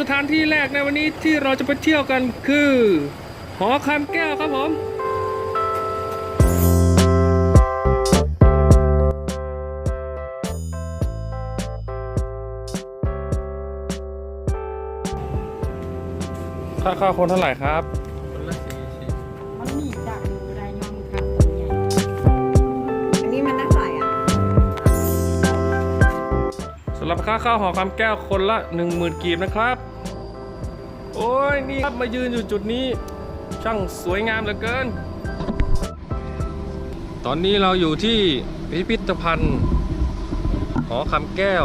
สถานที่แรกในวันนี้ที่เราจะไปเที่ยวกันคือ หอคำแก้วครับผมค่าข้าคนเท่าไหร่ครับ รับค่าข้าวหอคำแก้วคนละ 10,000กีบนะครับ โอ้ยนี่ครับมายืนอยู่จุดนี้ ช่างสวยงามเหลือเกิน ตอนนี้เราอยู่ที่พิพิธภัณฑ์ หอคำแก้ว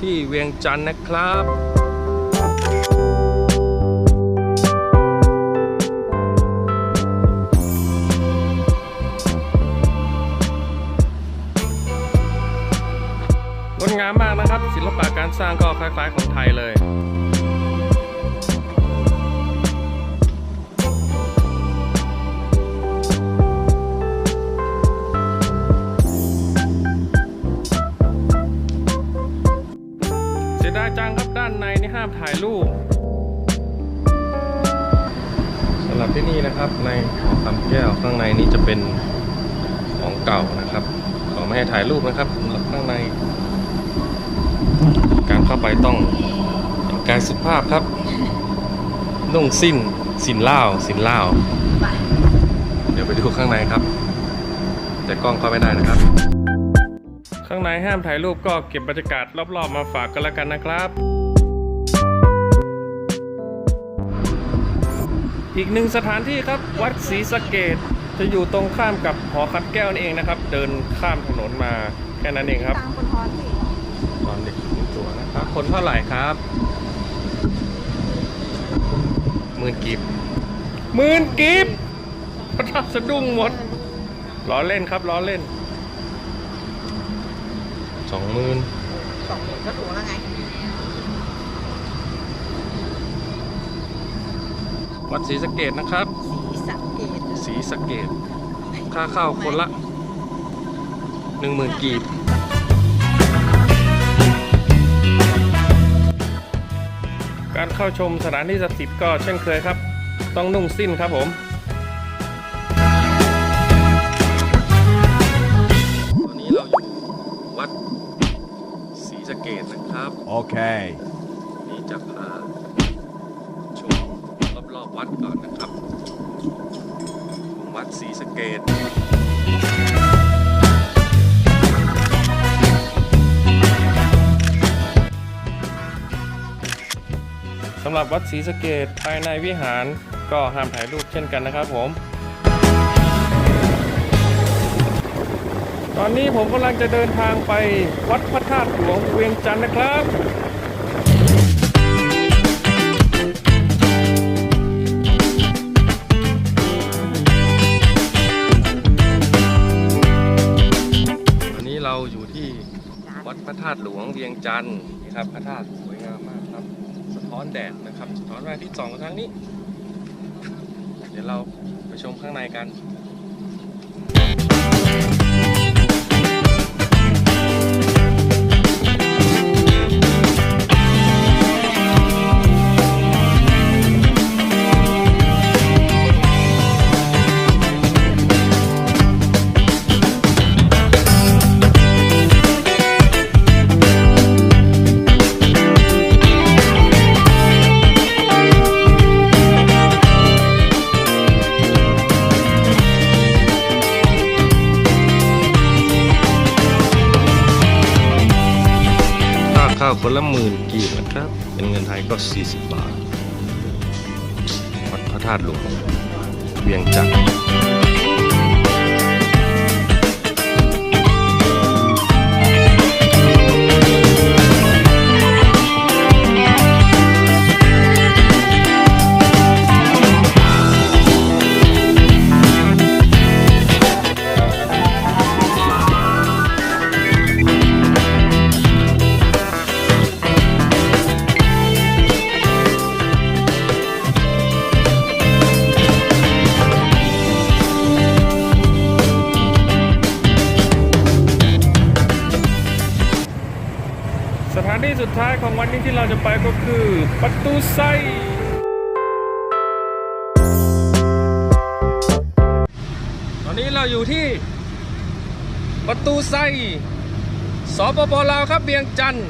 ที่เวียงจันทร์นะครับ งดงามมากนะครับ ศิลปะการสร้างก็คล้ายๆของไทยเลยเสียดายจังครับด้านในนี่ห้ามถ่ายรูปสำหรับที่นี่นะครับในหอคำแก้วข้างในนี่จะเป็นของเก่านะครับขอไม่ให้ถ่ายรูปนะครับข้างใน เข้าไปต้องแต่งกายสุภาพครับ นุ่งสิ้นสินเล่าสินเล่าเดี๋ยวไปดูข้างในครับ แต่กล้องเข้าไม่ได้นะครับ ข้างในห้ามถ่ายรูปก็เก็บบรรยากาศรอบๆ มาฝากกันแล้วกันนะครับ อีกหนึ่งสถานที่ครับวัดศรีสะเกดจะอยู่ตรงข้ามกับหอคับแก้วนี่เองนะครับ เดินข้ามถนนมาแค่นั้นเองครับตามคนท้อนสิ ตอนเด็กหนึ่งตัวนะ ครับคนเท่าไหร่ครับหมื่นกีบหมื่นกีบพระทับสะดุ้งหมดล้อเล่นครับล้อเล่นสองหมื่นสองหมื่นก็ถูกแล้วไงวัดศรีสะเกดนะครับสีสังเกตศรีสะเกดค่าเข้าคนละหนึ่งหมื่นกีบ เข้าชมสถานที่ศักดิ์สิทธิ์ก็เช่นเคยครับ ต้องนุ่งสิ้นครับผมตอนนี้เราอยู่วัดศรีสะเกดนะครับ Okay. นี่จะพาชมรอบๆวัดก่อนนะครับของวัดศรีสะเกด สำหรับวัดศรีสะเกดภายในวิหารก็ห้ามถ่ายรูปเช่นกันนะครับผม ตอนนี้ผมกำลังจะเดินทางไปวัดพระธาตุหลวงเวียงจันทร์นะครับวันนี้เราอยู่ที่วัดพระธาตุหลวงเวียงจันทร์นี่ครับพระธาตุ ท้อนแดดนะครับสะท้อนแรงที่สองทางนี้ เดี๋ยวเราไปชมข้างในกัน ข้าวคนละหมื่นกีบนะครับ เป็นเงินไทยก็ 40 บาท วัดพระธาตุหลวงเวียงจันทร์ สถานที่สุดท้ายของวันนี้ที่เราจะไปก็คือประตูไซตอนนี้เราอยู่ที่ประตูไซสปปลาวครับเบียงจันทร์